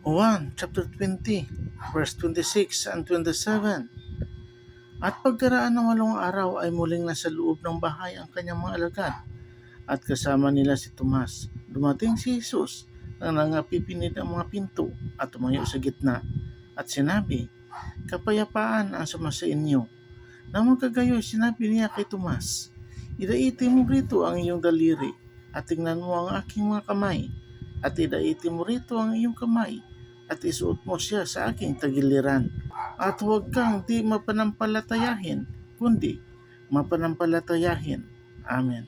1 chapter 20 verse 26 and 27 At pagkaraan ng walong araw ay muling nasa loob ng bahay ang kanyang mga alagad at kasama nila si Tomas. Dumating si Jesus na nangapipinid ang mga pinto at tumayo sa gitna at sinabi, Kapayapaan ang sumasa inyo. Nang magkagayo, sinabi niya kay Tomas, Idaiti mo rito ang iyong daliri at tingnan mo ang aking mga kamay at idaiti mo rito ang iyong kamay at isuot mo siya sa aking tagiliran at huwag kang di mapanampalatayahin kundi mapanampalatayahin. Amen.